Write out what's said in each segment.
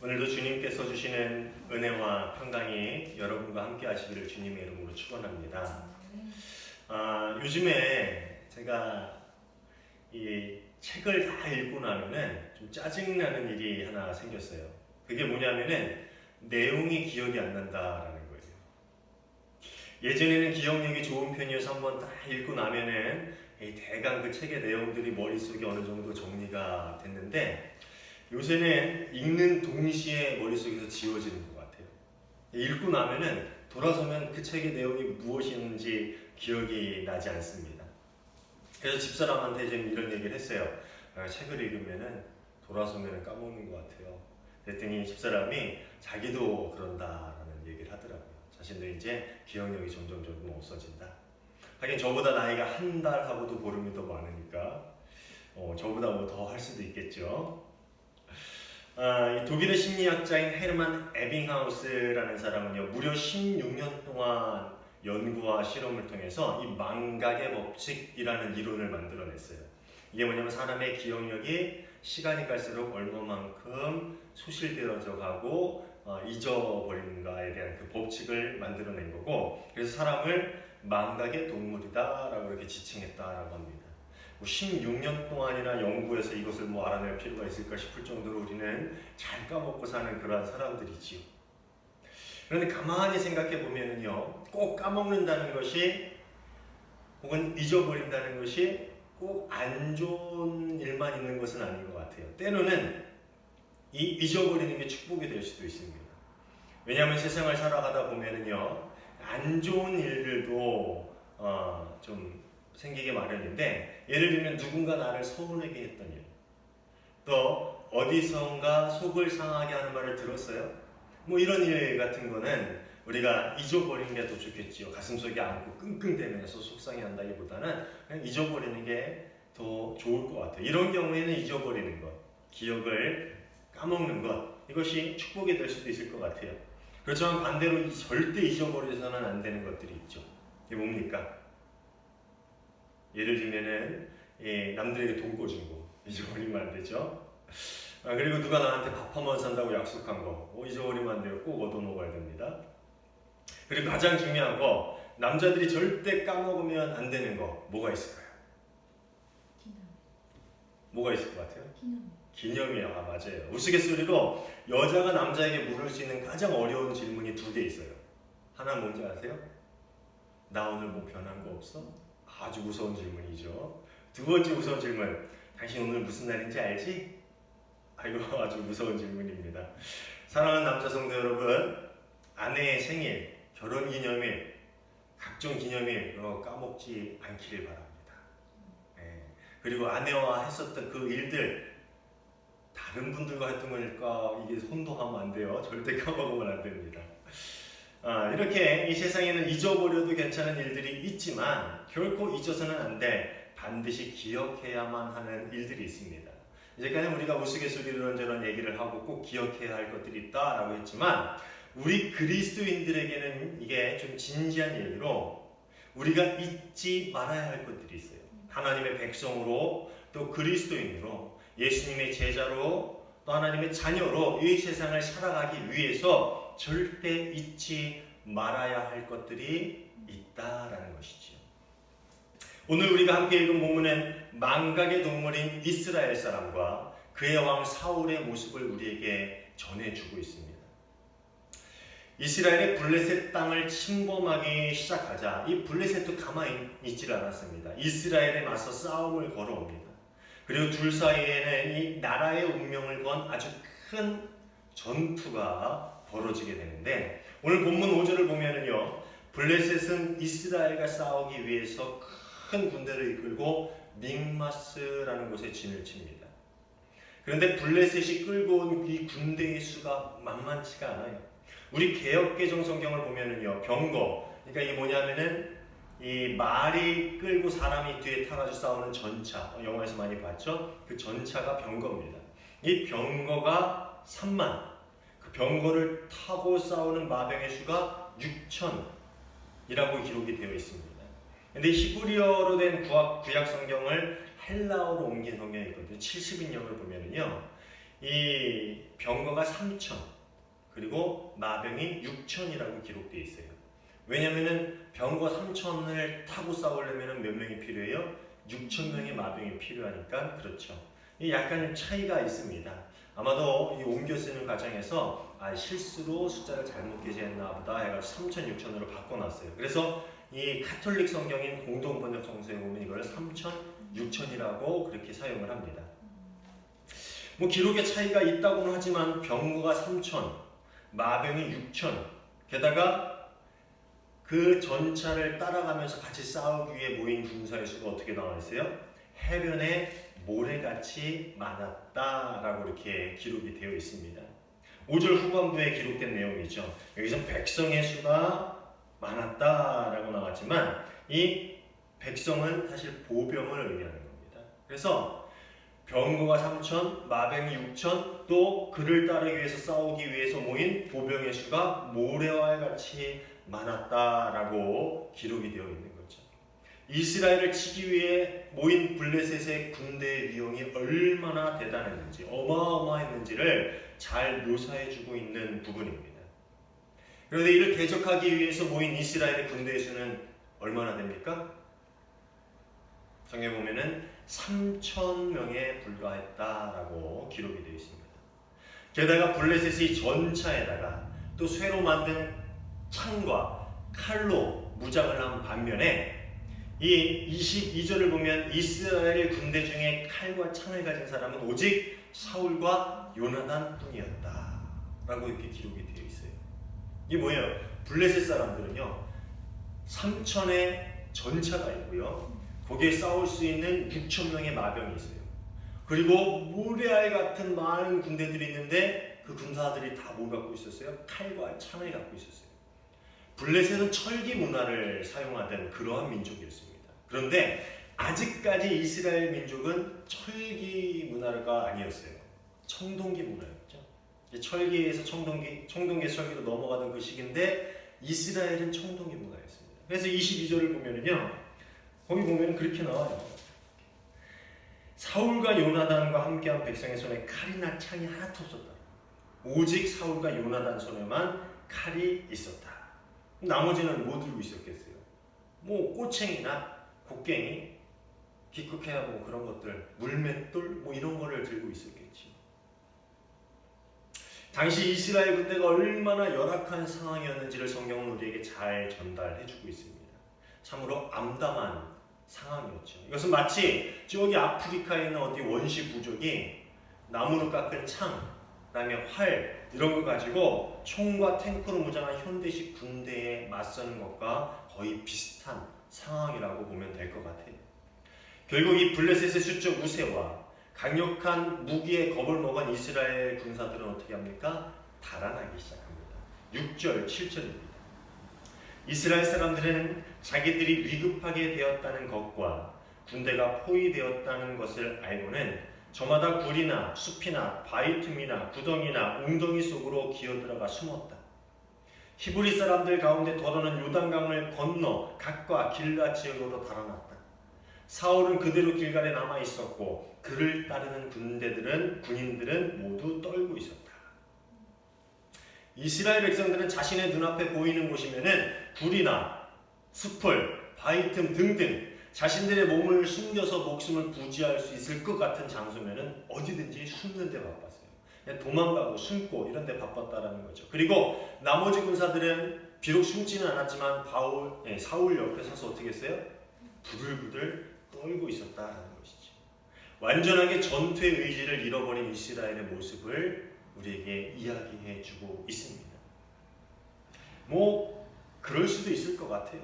오늘도 주님께서 주시는 은혜와 평강이 여러분과 함께 하시기를 주님의 이름으로 축원합니다. 아, 요즘에 제가 이 책을 다 읽고 나면은 좀 짜증나는 일이 하나 생겼어요. 그게 뭐냐면은 내용이 기억이 안 난다라는 거예요. 예전에는 기억력이 좋은 편이어서 한번 다 읽고 나면은 이 대강 그 책의 내용들이 머릿속에 어느 정도 정리가 됐는데 요새는 읽는 동시에 머릿속에서 지워지는 것 같아요. 읽고 나면은 돌아서면 그 책의 내용이 무엇이었는지 기억이 나지 않습니다. 그래서 집사람한테 지금 이런 얘기를 했어요. 아, 책을 읽으면은 돌아서면 까먹는 것 같아요. 그랬더니 집사람이 자기도 그런다라는 얘기를 하더라고요. 자신도 이제 기억력이 점점 점점 없어진다. 하긴 저보다 나이가 한 달하고도 보름이 더 많으니까 어, 저보다 뭐 더 할 수도 있겠죠. 아, 이 독일의 심리학자인 헤르만 에빙하우스라는 사람은요 무려 16년 동안 연구와 실험을 통해서 이 망각의 법칙이라는 이론을 만들어냈어요. 이게 뭐냐면 사람의 기억력이 시간이 갈수록 얼마만큼 소실되어져 가고 어, 잊어버리는가에 대한 그 법칙을 만들어낸 거고 그래서 사람을 망각의 동물이다라고 이렇게 지칭했다라고 합니다. 뭐 16년 동안이나 연구해서 이것을 뭐 알아낼 필요가 있을까 싶을 정도로 우리는 잘 까먹고 사는 그러한 사람들이지요. 그런데 가만히 생각해 보면은요, 꼭 까먹는다는 것이 혹은 잊어버린다는 것이 꼭 안 좋은 일만 있는 것은 아닌 것 같아요. 때로는 이 잊어버리는 게 축복이 될 수도 있습니다. 왜냐하면 세상을 살아가다 보면은요, 안 좋은 일들도 어, 좀 생기게 마련인데 예를 들면 누군가 나를 서운하게 일, 또 어디선가 속을 상하게 하는 말을 들었어요. 뭐 이런 일 같은 거는 우리가 잊어버리는 게 더 좋겠지요. 가슴속에 안고 끙끙대면서 속상해 한다기보다는 그냥 잊어버리는 게 더 좋을 것 같아요. 이런 경우에는 잊어버리는 것, 기억을 까먹는 것, 이것이 축복이 될 수도 있을 것 같아요. 그렇지만 반대로 절대 잊어버려서는 안 되는 것들이 있죠. 이게 뭡니까? 예를 들면은 예, 남들에게 돈 꿔준 거 잊어버리면 안 되죠. 아, 그리고 누가 나한테 밥 한 번 산다고 약속한 거 어, 잊어버리면 안 돼요. 꼭 얻어 먹어야 됩니다. 그리고 가장 중요한 거 남자들이 절대 까먹으면 안 되는 거 뭐가 있을까요? 뭐가 있을 것 같아요? 기념이요. 아 맞아요. 우스갯소리로 여자가 남자에게 물을 수 있는 가장 어려운 질문이 두 개 있어요. 하나 뭔지 아세요? 나 오늘 뭐 변한 거 없어? 아주 무서운 질문이죠. 두 번째 무서운 질문. 당신 오늘 무슨 날인지 알지? 아이고 아주 무서운 질문입니다. 사랑하는 남자 성도 여러분, 아내의 생일, 결혼 기념일, 각종 기념일 이거 까먹지 않기를 바랍니다. 예. 그리고 아내와 했었던 그 일들 다른 분들과 했던 거니까 이게 혼동하면 안 돼요. 절대 까먹으면 안 됩니다. 아, 이렇게 이 세상에는 잊어버려도 괜찮은 일들이 있지만 결코 잊어서는 안 돼. 반드시 기억해야만 하는 일들이 있습니다. 이제까지 우리가 우스갯소리로 이런저런 얘기를 하고 꼭 기억해야 할 것들이 있다라고 했지만 우리 그리스도인들에게는 이게 좀 진지한 얘기로 우리가 잊지 말아야 할 것들이 있어요. 하나님의 백성으로 또 그리스도인으로 예수님의 제자로 또 하나님의 자녀로 이 세상을 살아가기 위해서 절대 잊지 말아야 할 것들이 있다라는 것이지요. 오늘 우리가 함께 읽은 본문은 망각의 동물인 이스라엘 사람과 그의 왕 사울의 모습을 우리에게 전해주고 있습니다. 이스라엘의 블레셋 땅을 침범하기 시작하자 이 블레셋도 가만히 있질 않았습니다. 이스라엘에 맞서 싸움을 걸어옵니다. 그리고 둘 사이에는 이 나라의 운명을 건 아주 큰 전투가 벌어지게 되는데 오늘 본문 5절을 보면은요 블레셋은 이스라엘과 싸우기 위해서 큰 군대를 이끌고 믹마스라는 곳에 진을 칩니다. 그런데 블레셋이 끌고 온 이 군대의 수가 만만치가 않아요. 우리 개혁개정 성경을 보면은요 병거 그러니까 이게 뭐냐면은 이 말이 끌고 사람이 뒤에 타가지고 싸우는 전차 영화에서 많이 봤죠 그 전차가 병거입니다 이 병거가 3만 그 병거를 타고 싸우는 마병의 수가 6천이라고 기록이 되어 있습니다 근데 히브리어로 된 구약, 구약 성경을 헬라어로 옮긴 성경이 있거든요 70인역을 보면은요 이 병거가 3천 그리고 마병이 6천이라고 기록되어 있어요. 왜냐면은 병거 3천을 타고 싸우려면 몇 명이 필요해요? 6천 명의 마병이 필요하니까 그렇죠. 이 약간 차이가 있습니다. 아마도 이 옮겨 쓰는 과정에서 아, 실수로 숫자를 잘못 기재했나 보다 해가지고 3천, 6천으로 바꿔놨어요. 그래서 이 카톨릭 성경인 공동 번역 성서에 보면 이걸 3천, 6천이라고 그렇게 사용을 합니다. 뭐 기록의 차이가 있다고는 하지만 병거가 3천, 마병이 6천, 게다가 그 전차를 따라가면서 같이 싸우기 위해 모인 군사의 수가 어떻게 나와 있어요? 해변에 모래같이 많았다라고 이렇게 기록이 되어 있습니다. 5절 후반부에 기록된 내용이죠. 여기서 백성의 수가 많았다라고 나왔지만 이 백성은 사실 보병을 의미하는 겁니다. 그래서 병거가 3천, 마병이 6천, 또 그를 따르기 위해서 싸우기 위해서 모인 보병의 수가 모래와 같이 많았다라고 기록이 되어 있는 거죠. 이스라엘을 치기 위해 모인 블레셋의 군대의 위용이 얼마나 대단했는지, 어마어마했는지를 잘 묘사해주고 있는 부분입니다. 그런데 이를 대적하기 위해서 모인 이스라엘의 군대의 수는 얼마나 됩니까? 성경에 보면은 3천 명에 불과했다라고 기록이 되어 있습니다. 게다가 블레셋이 전차에다가 또 쇠로 만든 창과 칼로 무장을 한 반면에 이 22절을 보면 이스라엘 군대 중에 칼과 창을 가진 사람은 오직 사울과 요나단 뿐이었다. 라고 이렇게 기록이 되어 있어요. 이게 뭐예요? 블레셋 사람들은요, 3천의 전차가 있고요, 거기에 싸울 수 있는 6천 명의 마병이 있어요. 그리고 모래알 같은 많은 군대들이 있는데 그 군사들이 다 뭘 갖고 있었어요? 칼과 창을 갖고 있었어요. 블레셋은 철기 문화를 사용하던 그러한 민족이었습니다. 그런데 아직까지 이스라엘 민족은 철기 문화가 아니었어요. 청동기 문화였죠. 철기에서 청동기, 청동기에서 철기로 넘어가던 그 시기인데 이스라엘은 청동기 문화였습니다. 그래서 22절을 보면은요. 거기 보면 그렇게 나와요. 사울과 요나단과 함께한 백성의 손에 칼이나 창이 하나도 없었다. 오직 사울과 요나단 손에만 칼이 있었다. 나머지는 뭐 들고 있었겠어요? 뭐 꼬챙이나 곡괭이, 기껏해야 뭐 그런 것들, 물맷돌 뭐 이런 거를 들고 있었겠지. 당시 이스라엘 군대가 얼마나 열악한 상황이었는지를 성경은 우리에게 잘 전달해주고 있습니다. 참으로 암담한 상황이었죠. 이것은 마치 저기 아프리카에 있는 어디 원시 부족이 나무로 깎은 창, 그다음에 활 이런 거 가지고 총과 탱크로 무장한 현대식 군대에 맞서는 것과 거의 비슷한 상황이라고 보면 될 것 같아요. 결국 이 블레셋의 수적 우세와 강력한 무기에 겁을 먹은 이스라엘 군사들은 어떻게 합니까? 달아나기 시작합니다. 6절, 7절입니다. 이스라엘 사람들은 자기들이 위급하게 되었다는 것과 군대가 포위되었다는 것을 알고는 저마다 굴이나 숲이나 바위 틈이나 구덩이나 웅덩이 속으로 기어들어가 숨었다. 히브리 사람들 가운데 더러는 요단강을 건너 각과 길가 지역으로 달아났다. 사울은 그대로 길갈에 남아 있었고 그를 따르는 군대들은 군인들은 모두 떨고 있었다. 이스라엘 백성들은 자신의 눈앞에 보이는 곳이면은 굴이나 숲을 바위 틈 등등 자신들의 몸을 숨겨서 목숨을 부지할 수 있을 것 같은 장소면은 어디든지 숨는 데 바빴어요. 도망가고 숨고 이런 데 바빴다라는 거죠. 그리고 나머지 군사들은 비록 숨지는 않았지만 바울, 예, 사울 옆에 서서 어떻게 했어요? 부들부들 떨고 있었다라는 것이죠. 완전하게 전투의 의지를 잃어버린 이스라엘의 모습을 우리에게 이야기해 주고 있습니다. 뭐 그럴 수도 있을 것 같아요.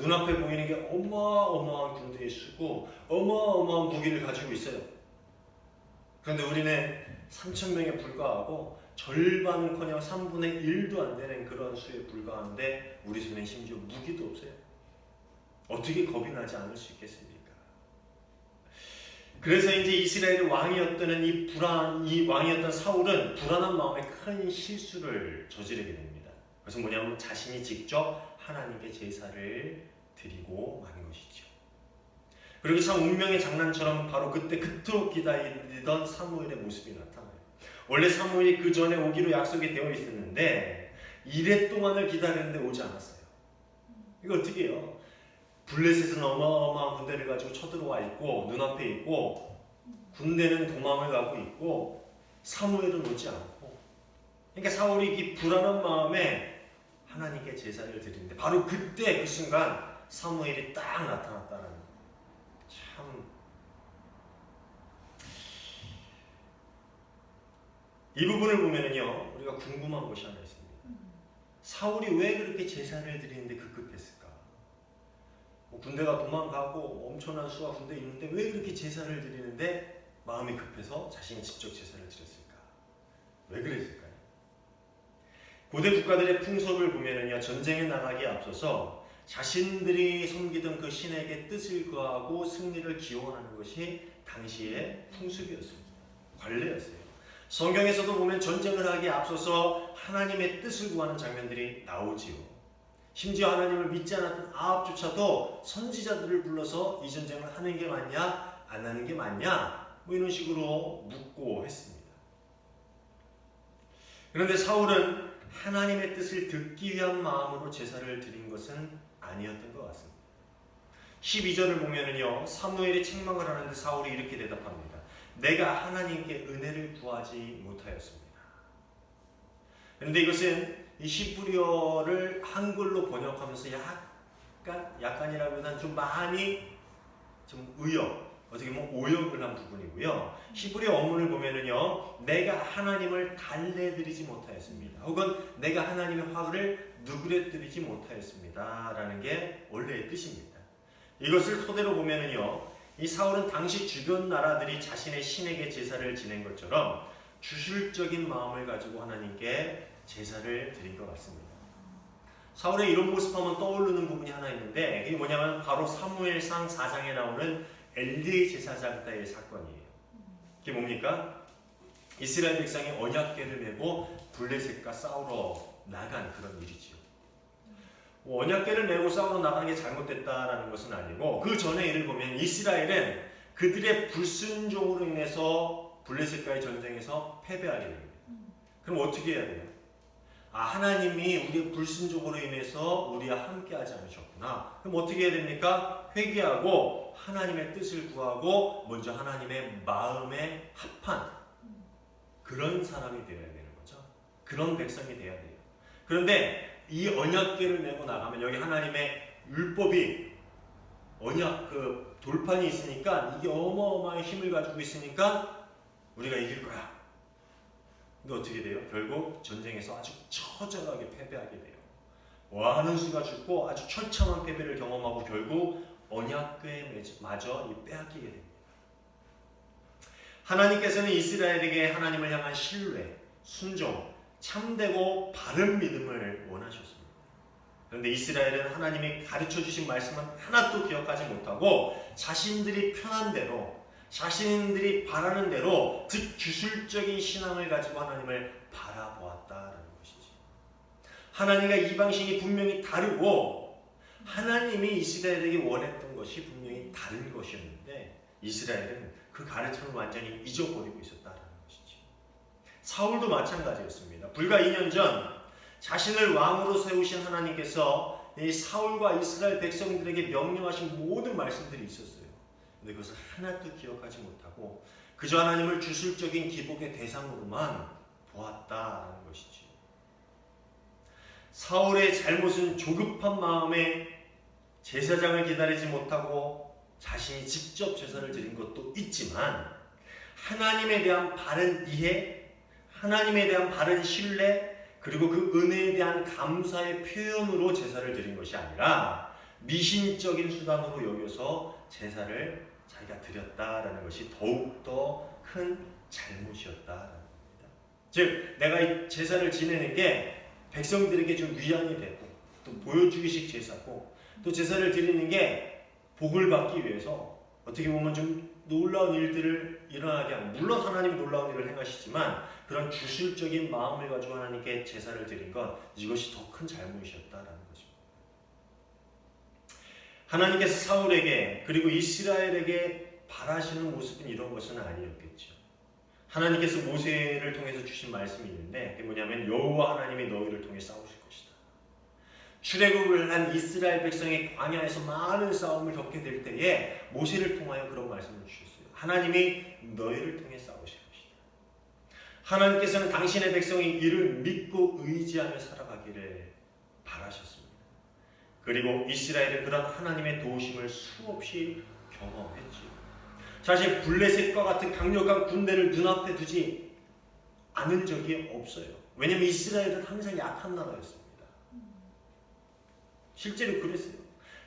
눈앞에 보이는 게 어마어마한 군대의 수고 어마어마한 무기를 가지고 있어요. 그런데 우리는 3천 명에 불과하고 절반은커녕 3분의 1도 안 되는 그런 수에 불과한데 우리 손에 심지어 무기도 없어요. 어떻게 겁이 나지 않을 수 있겠습니까? 그래서 이제 이스라엘의 왕이었던 이 불안, 이 왕이었던 사울은 불안한 마음에 큰 실수를 저지르게 됩니다. 그래서 뭐냐면 자신이 직접 하나님께 제사를 드리고 마는 것이죠. 그리고 참 운명의 장난처럼 바로 그때 그토록 기다리던 사무엘의 모습이 나타나요. 원래 사무엘이 그 전에 오기로 약속이 되어 있었는데 이래 동안을 기다렸는데 오지 않았어요. 이거 어떻게 해요? 블레셋은 어마어마한 군대를 가지고 쳐들어와 있고 눈앞에 있고 군대는 도망을 가고 있고 사무엘은 오지 않고 그러니까 사울이 이 불안한 마음에 하나님께 제사를 드리는데 바로 그때 그 순간 사무엘이 딱 나타났다는 거. 참. 이 부분을 보면은요 우리가 궁금한 것이 하나 있습니다. 사울이 왜 그렇게 제사를 드리는데 급급했을까? 뭐 군대가 도망가고 엄청난 수가 군대 있는데 왜 그렇게 제사를 드리는데 마음이 급해서 자신이 직접 제사를 드렸을까? 왜 그랬을까요? 고대 국가들의 풍속을 보면은요 전쟁에 나가기에 앞서서 자신들이 섬기던 그 신에게 뜻을 구하고 승리를 기원하는 것이 당시의 풍습이었습니다. 관례였어요. 성경에서도 보면 전쟁을 하기에 앞서서 하나님의 뜻을 구하는 장면들이 나오지요. 심지어 하나님을 믿지 않았던 아합조차도 선지자들을 불러서 이 전쟁을 하는 게 맞냐, 안 하는 게 맞냐, 뭐 이런 식으로 묻고 했습니다. 그런데 사울은 하나님의 뜻을 듣기 위한 마음으로 제사를 드린 것은 아니었던 것 같습니다. 12절을 보면은요, 사무엘이 책망을 하는데 사울이 이렇게 대답합니다. 내가 하나님께 은혜를 구하지 못하였습니다. 그런데 이것은 이 시브리어를 한글로 번역하면서 약간 약간이라면 좀 많이 좀 의역 어떻게 보면 오역을 한 부분이고요. 히브리어 어문을 보면은요, 내가 하나님을 달래드리지 못하였습니다. 혹은 내가 하나님의 화를 누그레뜨리지 못하였습니다 라는 게 원래의 뜻입니다. 이것을 토대로 보면은요, 이 사울은 당시 주변 나라들이 자신의 신에게 제사를 지낸 것처럼 주술적인 마음을 가지고 하나님께 제사를 드린 것 같습니다. 사울의 이런 모습하면 떠오르는 부분이 하나 있는데 그게 뭐냐면 바로 사무엘상 4장에 나오는 엘리 제사장다의 사건이에요. 그게 뭡니까? 이스라엘 백성이 언약궤를 메고 블레셋과 싸우러 나간 그런 일이지요. 뭐 언약궤를 메고 싸우러 나가는 게 잘못됐다라는 것은 아니고 그 전에 일을 보면 이스라엘은 그들의 불순종으로 인해서 블레셋과의 전쟁에서 패배하게 됩니다. 그럼 어떻게 해야 돼요? 아 하나님이 우리의 불순종으로 인해서 우리와 함께 하지 않으셨구나. 그럼 어떻게 해야 됩니까? 회개하고 하나님의 뜻을 구하고 먼저 하나님의 마음에 합한 그런 사람이 되어야 되는 거죠. 그런 백성이 되어야 돼요. 그런데 이 언약궤를 메고 나가면 여기 하나님의 율법이 언약 그 돌판이 있으니까 이게 어마어마한 힘을 가지고 있으니까 우리가 이길 거야. 근데 어떻게 돼요? 결국 전쟁에서 아주 처절하게 패배하게 돼요. 많은 수가 죽고 아주 처참한 패배를 경험하고 결국 언약궤마저 빼앗기게 됩니다. 하나님께서는 이스라엘에게 하나님을 향한 신뢰, 순종, 참되고 바른 믿음을 원하셨습니다. 그런데 이스라엘은 하나님이 가르쳐 주신 말씀은 하나도 기억하지 못하고 자신들이 편한 대로 자신들이 바라는 대로 즉 주술적인 신앙을 가지고 하나님을 바라보았다라는 것이지. 하나님과 이방신이 분명히 다르고 하나님이 이스라엘에게 원했던 것이 분명히 다른 것이었는데 이스라엘은 그 가르침을 완전히 잊어버리고 있었다라는 것이지. 사울도 마찬가지였습니다. 불과 2년 전 자신을 왕으로 세우신 하나님께서 이 사울과 이스라엘 백성들에게 명령하신 모든 말씀들이 있었어요. 근데 그것을 하나도 기억하지 못하고 그저 하나님을 주술적인 기복의 대상으로만 보았다라는 것이지. 사울의 잘못은 조급한 마음에 제사장을 기다리지 못하고 자신이 직접 제사를 드린 것도 있지만 하나님에 대한 바른 이해, 하나님에 대한 바른 신뢰, 그리고 그 은혜에 대한 감사의 표현으로 제사를 드린 것이 아니라 미신적인 수단으로 여겨서 제사를 자기가 드렸다라는 것이 더욱더 큰 잘못이었다라는 겁니다. 즉, 내가 이 제사를 지내는 게 백성들에게 좀 위안이 되고 또 보여주기식 제사고 또 제사를 드리는 게 복을 받기 위해서 어떻게 보면 좀 놀라운 일들을 일어나게 하고 물론 하나님이 놀라운 일을 행하시지만 그런 주술적인 마음을 가지고 하나님께 제사를 드린 것 이것이 더 큰 잘못이었다라는. 하나님께서 사울에게 그리고 이스라엘에게 바라시는 모습은 이런 것은 아니었겠죠. 하나님께서 모세를 통해서 주신 말씀이 있는데 그게 뭐냐면 여호와 하나님이 너희를 통해 싸우실 것이다. 출애굽을 한 이스라엘 백성이 광야에서 많은 싸움을 겪게 될 때에 모세를 통하여 그런 말씀을 주셨어요. 하나님이 너희를 통해 싸우실 것이다. 하나님께서는 당신의 백성이 이를 믿고 의지하며 살아가기를 바라셨습니다. 그리고 이스라엘은 그런 하나님의 도우심을 수없이 경험했지요. 사실 블레셋과 같은 강력한 군대를 눈앞에 두지 않은 적이 없어요. 왜냐하면 이스라엘은 항상 약한 나라였습니다. 실제로 그랬어요.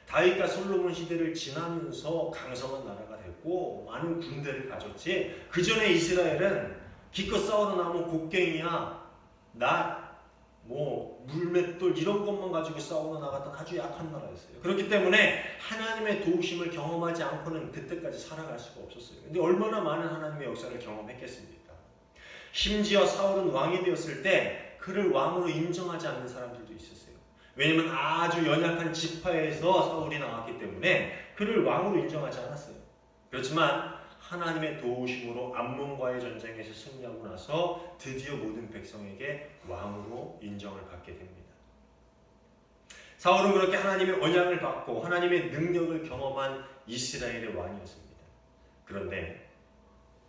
다윗과 솔로몬 시대를 지나면서 강성한 나라가 됐고 많은 군대를 가졌지. 그 전에 이스라엘은 기껏 싸우러 나면 곡괭이야, 낫, 뭐 물맷돌 이런 것만 가지고 싸우러 나갔던 아주 약한 나라였어요. 그렇기 때문에 하나님의 도우심을 경험하지 않고는 그때까지 살아갈 수가 없었어요. 근데 얼마나 많은 하나님의 역사를 경험했겠습니까? 심지어 사울은 왕이 되었을 때 그를 왕으로 인정하지 않는 사람들도 있었어요. 왜냐면 아주 연약한 지파에서 사울이 나왔기 때문에 그를 왕으로 인정하지 않았어요. 그렇지만 하나님의 도우심으로 암 몬과의 전쟁에서 승리하고 나서 드디어 모든 백성에게 왕으로 인정을 받게 됩니다. 사울은 그렇게 하나님의 언약을 받고 하나님의 능력을 경험한 이스라엘의 왕이었습니다. 그런데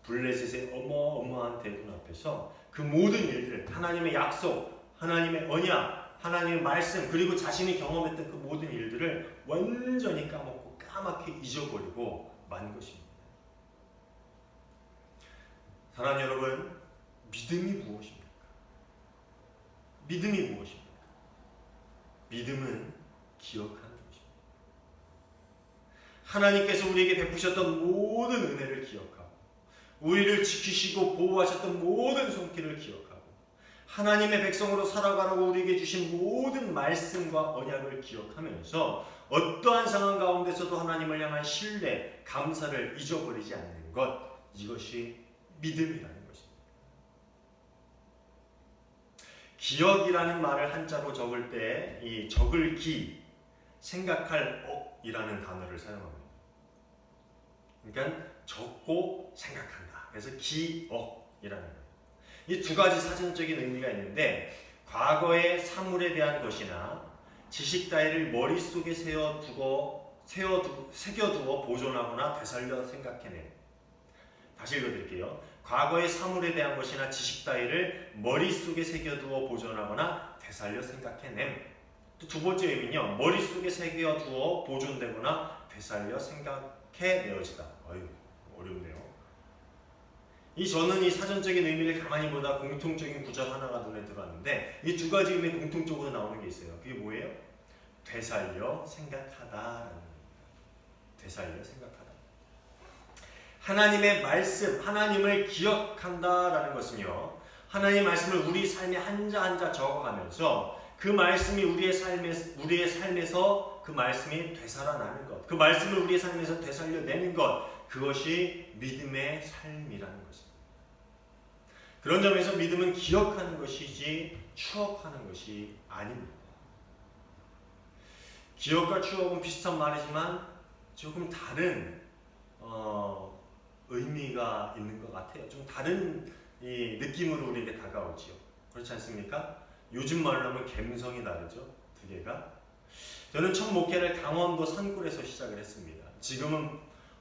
블레셋의 어마어마한 대군 앞에서 그 모든 일들, 하나님의 약속, 하나님의 언약, 하나님의 말씀, 그리고 자신이 경험했던 그 모든 일들을 완전히 까먹고 까맣게 잊어버리고 만 것입니다. 사랑 여러분, 믿음이 무엇입니까? 믿음이 무엇입니까? 믿음은 기억하는 것입니다. 하나님께서 우리에게 베푸셨던 모든 은혜를 기억하고, 우리를 지키시고 보호하셨던 모든 손길을 기억하고, 하나님의 백성으로 살아가라고 우리에게 주신 모든 말씀과 언약을 기억하면서 어떠한 상황 가운데서도 하나님을 향한 신뢰, 감사를 잊어버리지 않는 것, 이것이 믿음이라는 것입니다. 기억이라는 말을 한자로 적을 때 이 적을 기, 생각할 억이라는 단어를 사용합니다. 그러니까 적고 생각한다. 그래서 기억이라는 거예요. 이 두 가지 사전적인 의미가 있는데 과거의 사물에 대한 것이나 지식 따위를 머릿속에 세워두고 세워두, 새겨두어 보존하거나 되살려 생각해내. 다시 읽어드릴게요. 과거의 사물에 대한 것이나 지식 따위를 머릿속에 새겨두어 보존하거나 되살려 생각해냄. 또 두 번째 의미는요. 머릿속에 새겨두어 보존되거나 되살려 생각해 내어지다. 아유 어렵네요. 이 저는 이 사전적인 의미를 가만히 보다 공통적인 구절 하나가 눈에 들어왔는데 이 두 가지 의미 공통적으로 나오는 게 있어요. 그게 뭐예요? 되살려 생각하다라는. 되살려 생각하다. 하나님의 말씀, 하나님을 기억한다라는 것은요. 하나님의 말씀을 우리 삶에 한자 한자 적어가면서 그 말씀이 우리의 삶에 우리의 삶에서 그 말씀이 되살아나는 것, 그 말씀을 우리의 삶에서 되살려내는 것, 그것이 믿음의 삶이라는 것입니다. 그런 점에서 믿음은 기억하는 것이지 추억하는 것이 아닙니다. 기억과 추억은 비슷한 말이지만 조금 다른 어, 의미가 있는 것 같아요. 좀 다른 이 느낌으로 우리에게 다가오지요. 그렇지 않습니까? 요즘 말로 하면 감성이 다르죠. 두 개가. 저는 첫 목회를 강원도 산골에서 시작을 했습니다. 지금은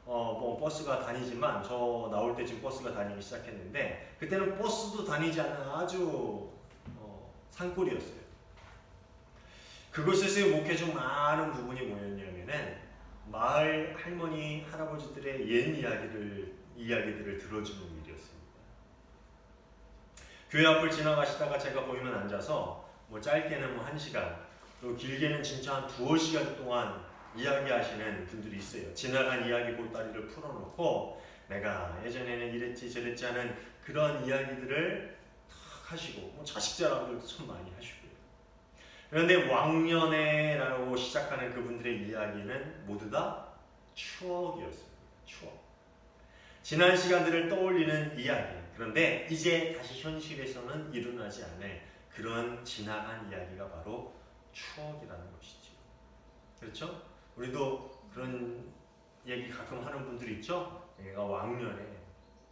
어, 뭐 버스가 다니지만 저 나올 때 지금 버스가 다니기 시작했는데 그때는 버스도 다니지 않는 아주 어, 산골이었어요. 그곳에서의 목회 중 많은 부분이 뭐였냐면은 마을 할머니 할아버지들의 옛 이야기를 이야기들을 들어주는 일이었습니다. 교회 앞을 지나가시다가 제가 보이면 앉아서 뭐 짧게는 뭐 한 시간, 또 길게는 진짜 한 두어 시간 동안 이야기하시는 분들이 있어요. 지나간 이야기 보따리를 풀어놓고 내가 예전에는 이랬지 저랬지 하는 그런 이야기들을 탁 하시고 뭐 자식 자랑들도 참 많이 하시고요. 그런데 왕년에라고 시작하는 그분들의 이야기는 모두 다 추억이었습니다. 추억. 지난 시간들을 떠올리는 이야기. 그런데 이제 다시 현실에서는 일어나지 않을 그런 지나간 이야기가 바로 추억이라는 것이죠. 그렇죠? 우리도 그런 얘기 가끔 하는 분들 있죠? 얘가 왕년에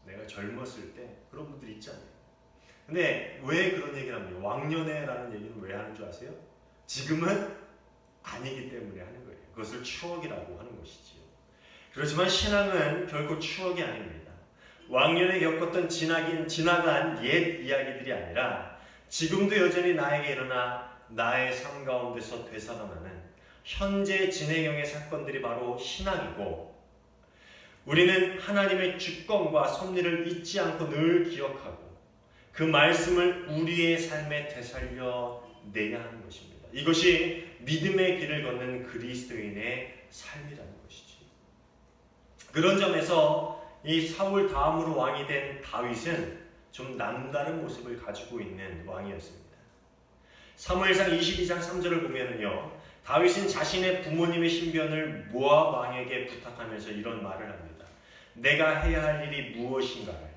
내가 젊었을 때 그런 분들 있잖아요. 근데 왜 그런 얘기를 합니까? 왕년에라는 얘기는 왜 하는 줄 아세요? 지금은 아니기 때문에 하는 거예요. 그것을 추억이라고 하는 것이지요. 그렇지만 신앙은 결코 추억이 아닙니다. 왕년에 겪었던 지나긴 지나간 옛 이야기들이 아니라 지금도 여전히 나에게 일어나 나의 삶 가운데서 되살아나는 현재 진행형의 사건들이 바로 신앙이고 우리는 하나님의 주권과 섭리를 잊지 않고 늘 기억하고 그 말씀을 우리의 삶에 되살려 내야 하는 것입니다. 이것이 믿음의 길을 걷는 그리스도인의 삶이라는 것이지. 그런 점에서 이 사울 다음으로 왕이 된 다윗은 좀 남다른 모습을 가지고 있는 왕이었습니다. 사무엘상 22장 3절을 보면은요. 다윗은 자신의 부모님의 신변을 모압 왕에게 부탁하면서 이런 말을 합니다. 내가 해야 할 일이 무엇인가를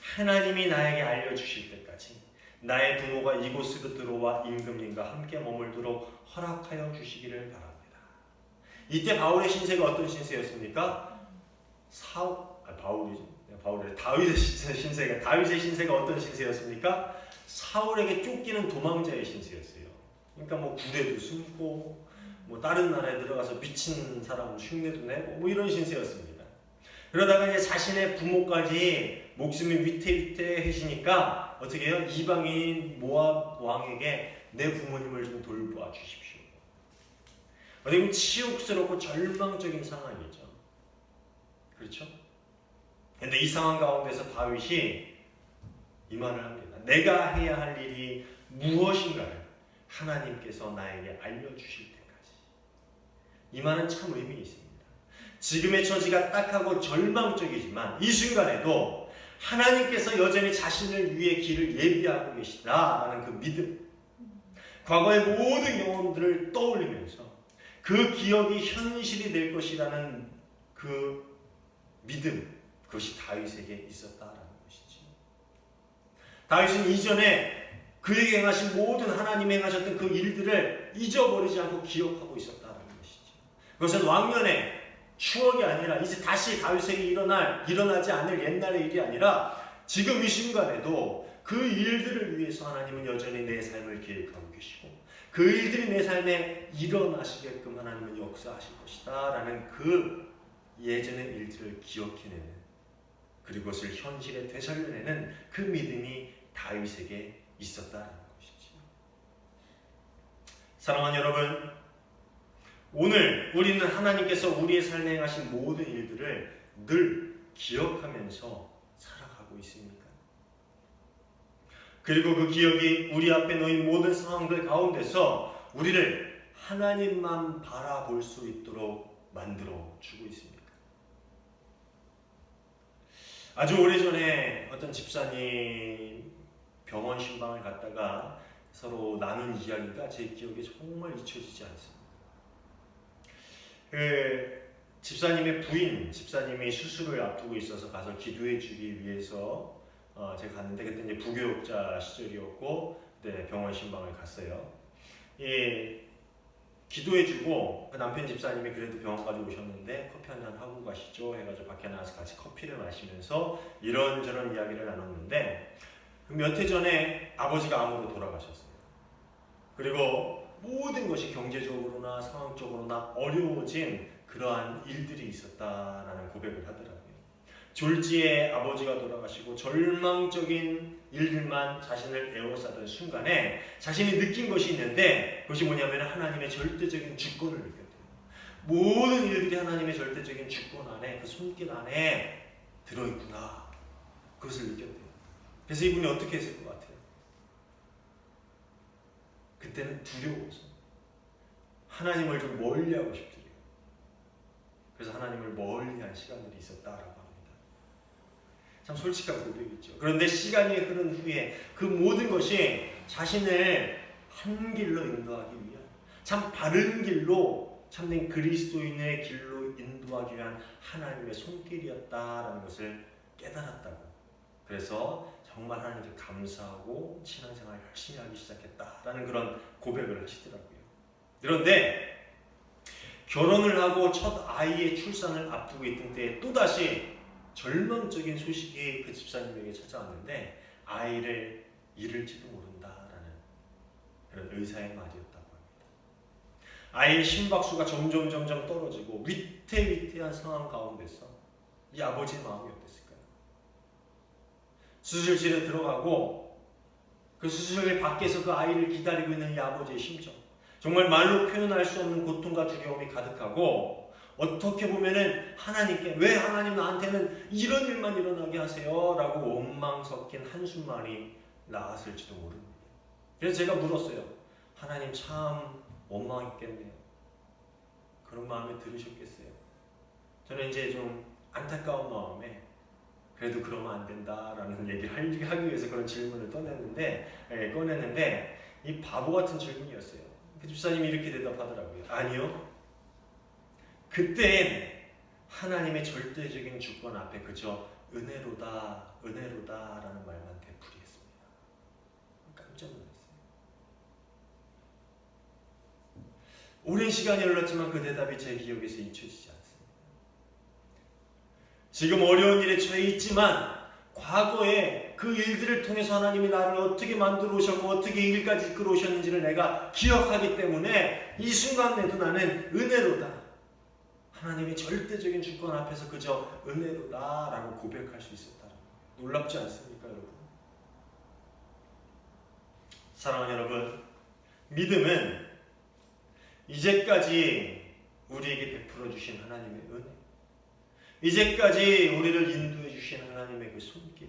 하나님이 나에게 알려 주실 때까지 나의 부모가 이곳으로 들어와 임금님과 함께 머물도록 허락하여 주시기를 바랍니다. 이때 바울의 신세가 어떤 신세였습니까? 사 아, 바울이 바울의 다윗의 신세, 신세가 다윗의 신세가 어떤 신세였습니까? 사울에게 쫓기는 도망자의 신세였어요. 그러니까 뭐 구대도 숨고 뭐 다른 나라에 들어가서 미친 사람 흉내도 내고 뭐 이런 신세였습니다. 그러다가 이제 자신의 부모까지 목숨이 위태위태해지니까 어떻게 해요? 이방인 모압 왕에게 내 부모님을 좀 돌보아 주십시오. 어떻게 보면 치욕스럽고 절망적인 상황이죠. 그렇죠? 근데 이 상황 가운데서 다윗이 이 말을 합니다. 내가 해야 할 일이 무엇인가를 하나님께서 나에게 알려주실 때까지. 이 말은 참 의미 있습니다. 지금의 처지가 딱하고 절망적이지만 이 순간에도 하나님께서 여전히 자신을 위해 길을 예비하고 계시다라는 그 믿음. 과거의 모든 경험들을 떠올리면서 그 기억이 현실이 될 것이라는 그 믿음. 그것이 다윗에게 있었다라는 것이지. 다윗은 이전에 그에게 행하신 모든 하나님 행하셨던 그 일들을 잊어버리지 않고 기억하고 있었다라는 것이지. 그것은 왕년에 추억이 아니라 이제 다시 다윗에게 일어날 일어나지 않을 옛날의 일이 아니라 지금 이 순간에도 그 일들을 위해서 하나님은 여전히 내 삶을 계획하고 계시고 그 일들이 내 삶에 일어나시게끔 하나님은 역사하실 것이다라는 그 예전의 일들을 기억해내는 그리고 그것을 현실에 되살려내는 그 믿음이 다윗에게 있었다는 것이죠. 사랑하는 여러분, 오늘 우리는 하나님께서 우리의 삶에 행하신 모든 일들을 늘 기억하면서 살아가고 있습니까? 그리고 그 기억이 우리 앞에 놓인 모든 상황들 가운데서 우리를 하나님만 바라볼 수 있도록 만들어 주고 있습니다. 아주 오래전에 어떤 집사님 병원 신방을 갔다가 서로 나눈 이야기가 제 기억에 정말 잊혀지지 않습니다. 그 집사님의 부인, 집사님이 수술을 앞두고 있어서 가서 기도해 주기 위해서 어, 제가 갔는데 그때 이제 부교육자 시절이었고 그때 병원 신방을 갔어요. 이 기도해 주고 그 남편 집사님이 그래도 병원까지 오셨는데 커피 한 잔 하고 가시죠 해가지고 밖에 나와서 같이 커피를 마시면서 이런저런 이야기를 나눴는데 그몇해 전에 아버지가 암으로 돌아가셨어요. 그리고 모든 것이 경제적으로나 상황적으로나 어려워진 그러한 일들이 있었다라는 고백을 하더라고요. 졸지에 아버지가 돌아가시고 절망적인 일들만 자신을 에워싸던 순간에 자신이 느낀 것이 있는데 그것이 뭐냐면 하나님의 절대적인 주권을 느꼈대요. 모든 일들이 하나님의 절대적인 주권 안에 그 손길 안에 들어있구나. 그것을 느꼈대요. 그래서 이분이 어떻게 했을 것 같아요? 그때는 두려워서 하나님을 좀 멀리하고 싶더래요. 그래서 하나님을 멀리한 시간들이 있었다라고 합니다. 참 솔직한 고백이죠. 그런데 시간이 흐른 후에 그 모든 것이 자신을 한 길로 인도하기 위한 참 바른 길로 참된 그리스도인의 길로 인도하기 위한 하나님의 손길이었다라는 것을 깨달았다고. 그래서 정말 하나님께 감사하고 신앙생활 열심히 하기 시작했다라는 그런 고백을 하시더라고요. 그런데 결혼을 하고 첫 아이의 출산을 앞두고 있던 때에 또다시 절망적인 소식이 그 집사님에게 찾아왔는데 아이를 잃을지도 모른다라는 그런 의사의 말이었다고 합니다. 아이의 심박수가 점점 점점 떨어지고 위태위태한 상황 가운데서 이 아버지의 마음이? 수술실에 들어가고 그 수술실 밖에서 그 아이를 기다리고 있는 이 아버지의 심정 정말 말로 표현할 수 없는 고통과 두려움이 가득하고 어떻게 보면은 하나님께 왜 하나님 나한테는 이런 일만 일어나게 하세요? 라고 원망 섞인 한숨만이 나왔을지도 모릅니다. 그래서 제가 물었어요. 하나님 참 원망했겠네요. 그런 마음에 들으셨겠어요. 저는 이제 좀 안타까운 마음에 그래도 그러면 안 된다라는 얘기를 하기- 위해서 그런 질문을 꺼냈는데 예, 꺼냈는데 이 바보 같은 질문이었어요. 그 집사님이 이렇게 대답하더라고요. 아니요. 그땐 하나님의 절대적인 주권 앞에 그저 은혜로다, 은혜로다라는 말만 되풀이했습니다. 깜짝 놀랐어요. 오랜 시간이 흘렀지만 그 대답이 제 기억에서 잊혀지지 않습니다. 지금 어려운 일에 처해 있지만 과거에 그 일들을 통해서 하나님이 나를 어떻게 만들어 오셨고 어떻게 이 일까지 이끌어 오셨는지를 내가 기억하기 때문에 이 순간 내도 나는 은혜로다. 하나님의 절대적인 주권 앞에서 그저 은혜로다라고 고백할 수 있었다. 놀랍지 않습니까, 여러분? 사랑하는 여러분, 믿음은 이제까지 우리에게 베풀어 주신 하나님의 은혜, 이제까지 우리를 인도해 주신 하나님의 그 손길,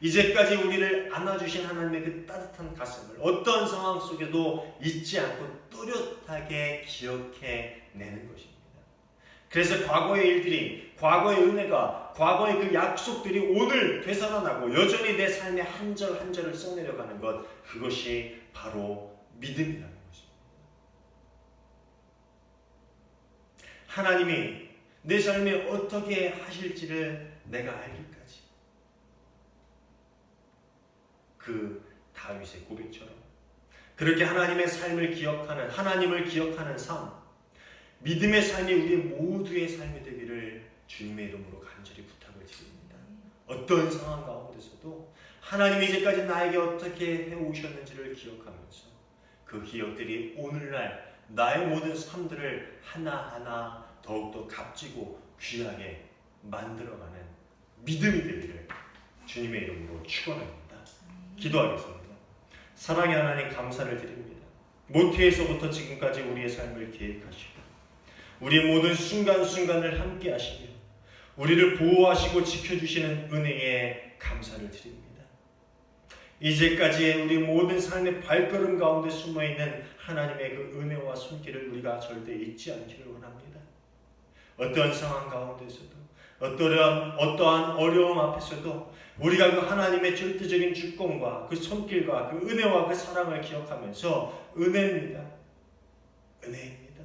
이제까지 우리를 안아주신 하나님의 그 따뜻한 가슴을 어떤 상황 속에도 잊지 않고 뚜렷하게 기억해 내는 것입니다. 그래서 과거의 일들이, 과거의 은혜가, 과거의 그 약속들이 오늘 되살아나고 여전히 내 삶의 한 절 한 절을 써내려가는 것, 그것이 바로 믿음이라는 것입니다. 하나님이 내 삶에 어떻게 하실지를 내가 알기까지 그 다윗의 고백처럼 그렇게 하나님의 삶을 기억하는 하나님을 기억하는 삶 믿음의 삶이 우리 모두의 삶이 되기를 주님의 이름으로 간절히 부탁을 드립니다. 어떤 상황 가운데서도 하나님이 이제까지 나에게 어떻게 해 오셨는지를 기억하면서 그 기억들이 오늘날 나의 모든 삶들을 하나하나 더욱더 값지고 귀하게 만들어가는 믿음이 되기를 주님의 이름으로 축원합니다. 기도하겠습니다. 사랑의 하나님 감사를 드립니다. 모태에서부터 지금까지 우리의 삶을 계획하시고 우리 모든 순간순간을 함께 하시며 우리를 보호하시고 지켜주시는 은혜에 감사를 드립니다. 이제까지의 우리 모든 삶의 발걸음 가운데 숨어있는 하나님의 그 은혜와 손길을 우리가 절대 잊지 않기를 원합니다. 어떠한 상황 가운데서도 어떠한, 어떠한 어려움 앞에서도 우리가 그 하나님의 절대적인 주권과 그 손길과 그 은혜와 그 사랑을 기억하면서 은혜입니다. 은혜입니다.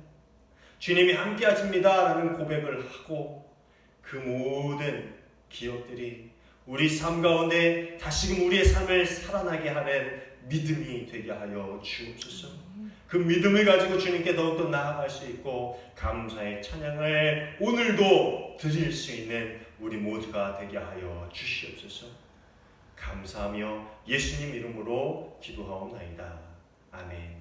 주님이 함께 하십니다 라는 고백을 하고 그 모든 기억들이 우리 삶 가운데 다시금 우리의 삶을 살아나게 하는 믿음이 되게 하여 주옵소서. 그 믿음을 가지고 주님께 더욱더 나아갈 수 있고 감사의 찬양을 오늘도 드릴 수 있는 우리 모두가 되게 하여 주시옵소서. 감사하며 예수님 이름으로 기도하옵나이다. 아멘.